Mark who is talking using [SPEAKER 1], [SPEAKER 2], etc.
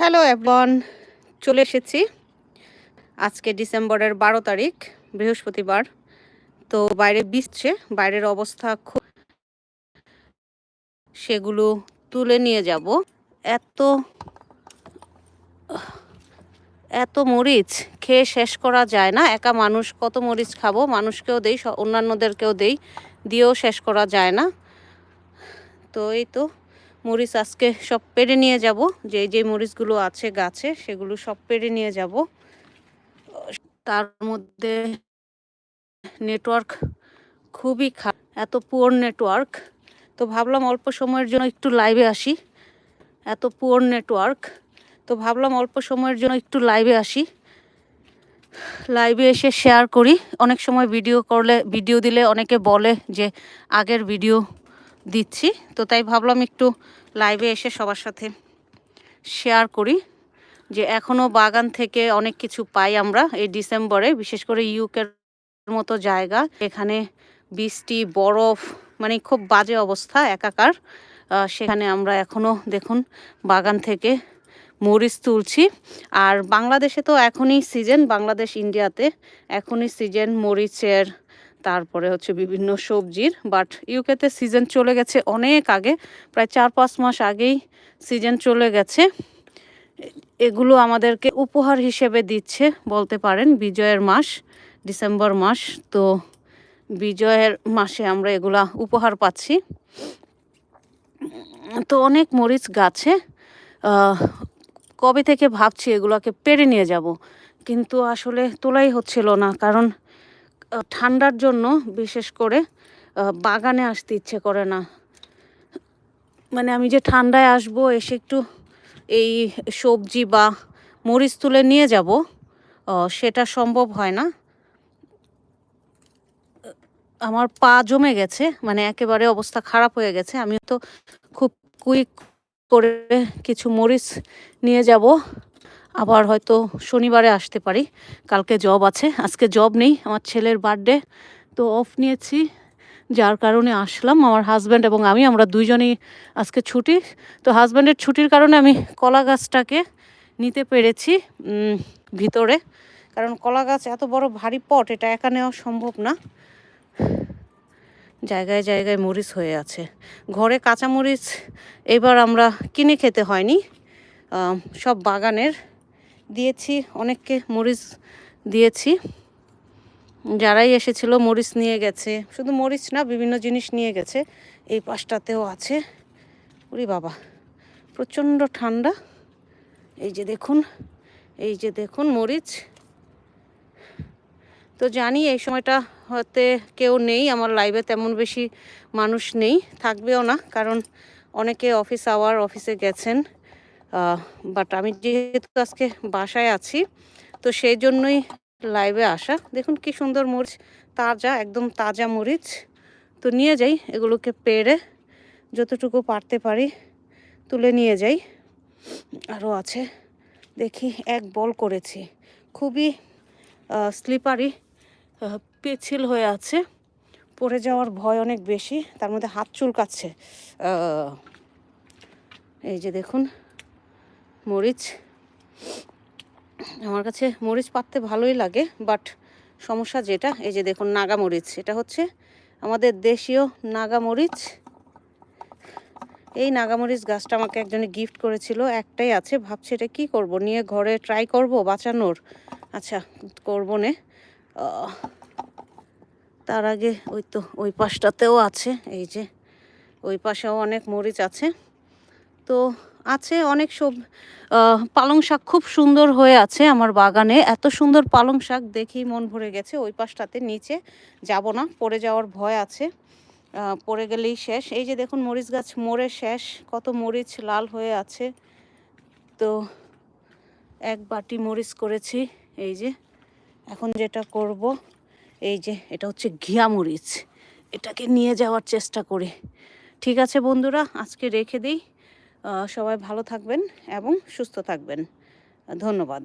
[SPEAKER 1] Hello Evan চলে এসেছি। আজকে ডিসেম্বরের বারো তারিখ, বৃহস্পতিবার। তো বাইরে বৃষ্ছে বাইরের অবস্থা খুব সেগুলো তুলে নিয়ে যাব। এত এত মরিচ খেয়ে শেষ করা যায় না। একা মানুষ, কত মরিচ খাব? মানুষকেও দেই অন্যান্যদেরকেও দেই, দিয়েও শেষ করা যায় না। তো এই তো মরিচ আজকে সব পেরে নিয়ে যাব। যে যে মরিচগুলো আছে গাছে, সেগুলো সব পেরে নিয়ে যাব। তার মধ্যে নেটওয়ার্ক খুবই খারাপ এত পুয়ার নেটওয়ার্ক। তো ভাবলাম অল্প সময়ের জন্য একটু লাইভে আসি। এত পুয়ার নেটওয়ার্ক। তো ভাবলাম অল্প সময়ের জন্য একটু লাইভে আসি। লাইভে এসে শেয়ার করি। অনেক সময় ভিডিও করলে, ভিডিও দিলে অনেকে বলে যে, আগের ভিডিও দিচ্ছি। তো তাই ভাবলাম একটু লাইভে এসে সবার সাথে শেয়ার করি যে এখনও বাগান থেকে অনেক কিছু পাই আমরা এই ডিসেম্বরে বিশেষ করে ইউকের মতো জায়গা। এখানে বৃষ্টি, বরফ মানে খুব বাজে অবস্থা, একাকার। সেখানে আমরা এখনও দেখুন বাগান থেকে মরিচ তুলছি। আর বাংলাদেশে তো এখনই সিজন বাংলাদেশ ইন্ডিয়াতে এখনই সিজন মরিচের তারপরে হচ্ছে বিভিন্ন সবজির বাট ইউকেতে সিজন চলে গেছে অনেক আগে, প্রায় চার পাঁচ মাস আগেই সিজন চলে গেছে। এগুলো আমাদেরকে উপহার হিসেবে দিচ্ছে, বলতে পারেন বিজয়ের মাস, ডিসেম্বর মাস। তো বিজয়ের মাসে আমরা এগুলা উপহার পাচ্ছি। তো অনেক মরিচ গাছে কবে থেকে ভাবছি এগুলোকে পেরে নিয়ে যাব, কিন্তু আসলে তোলাই হচ্ছিল না, কারণ ঠান্ডার জন্য বিশেষ করে বাগানে আসতে ইচ্ছে করে না। মানে আমি যে ঠান্ডায় আসব, এসে একটু এই সবজি বা মরিচ তুলে নিয়ে যাব সেটা সম্ভব হয় না। আমার পা জমে গেছে মানে একেবারে অবস্থা খারাপ হয়ে গেছে। আমি তো খুব কুইক করে কিছু মরিচ নিয়ে যাব। আবার হয়তো শনিবারে আসতে পারি। কালকে জব আছে। আজকে জব নেই, আমার ছেলের বার্থডে তো অফ নিয়েছি। যার কারণে আসলাম, আমার হাজব্যান্ড এবং আমি, আমরা দুইজনেই আজকে ছুটি। তো হাজব্যান্ডের ছুটির কারণে আমি কলা গাছটাকে নিতে পেরেছি ভিতরে। কারণ কলা গাছ এত বড় ভারী পট এটা একা নেওয়া সম্ভব না। জায়গায় জায়গায় মরিচ হয়ে আছে। ঘরে কাঁচা মরিচ এবার আমরা কিনে খেতে হয়নি। সব বাগানের দিয়েছি, অনেককে মরিচ দিয়েছি। যারাই এসেছিল মরিচ নিয়ে গেছে, শুধু মরিচ না, বিভিন্ন জিনিস নিয়ে গেছে, এই পাশটাতেও আছে। ওরে বাবা, প্রচণ্ড ঠান্ডা। এই যে দেখুন, এই যে দেখুন মরিচ। তো জানি এই সময়টা হতে কেউ নেই, আমার লাইভে তেমন বেশি মানুষ নেই, থাকবেও না, কারণ অনেকে অফিস আওয়ার অফিসে গেছেন। বাট আমি যেহেতু আজকে বাসায় আছি, তো সেই জন্যই লাইভে আসা। দেখুন কি সুন্দর মরিচ, তাজা, একদম তাজা মরিচ। তো নিয়ে যাই, এগুলোকে পেড়ে যতটুকু পারতে পারি তুলে নিয়ে যাই। আরও আছে, দেখি, এক বল করেছি। খুবই স্লিপারি পিছিল হয়ে আছে। পড়ে যাওয়ার ভয় অনেক বেশি, তার মধ্যে হাত চুলকাচ্ছে। এই যে দেখুন মরিচ। আমার কাছে মরিচ পাততে ভালোই লাগে বাট সমস্যা যেটা, এই যে দেখুন নাগা মরিচ, এটা হচ্ছে আমাদের দেশীয় নাগা মরিচ। এই নাগামরিচ গাছটা আমাকে একজনে গিফট করেছিল, একটাই আছে, ভাবছি এটা কি করব, নিয়ে ঘরে ট্রাই করব বাঁচানোর। আচ্ছা করব নে। তার আগে ওই তো ওই পাশটাতেও আছে, এই যে ওই পাশেও অনেক মরিচ আছে। তো আছে, অনেক সব পালং শাক খুব সুন্দর হয়ে আছে আমার বাগানে। এত সুন্দর পালং শাক দেখেই মন ভরে গেছে, ওই পাশটাতে নিচে যাব না, পড়ে যাওয়ার ভয় আছে। পড়ে গেলেই শেষ। এই যে দেখুন, মরিচ গাছ মরে শেষ, কত মরিচ লাল হয়ে আছে। তো এক বাটি মরিচ করেছি, এই যে। এখন যেটা করব, এই যে, এটা হচ্ছে ঘিয়া মরিচ। এটাকে নিয়ে যাওয়ার চেষ্টা করি। ঠিক আছে বন্ধুরা, আজকে রেখে দিই। সবাই ভালো থাকবেন এবং সুস্থ থাকবেন। ধন্যবাদ।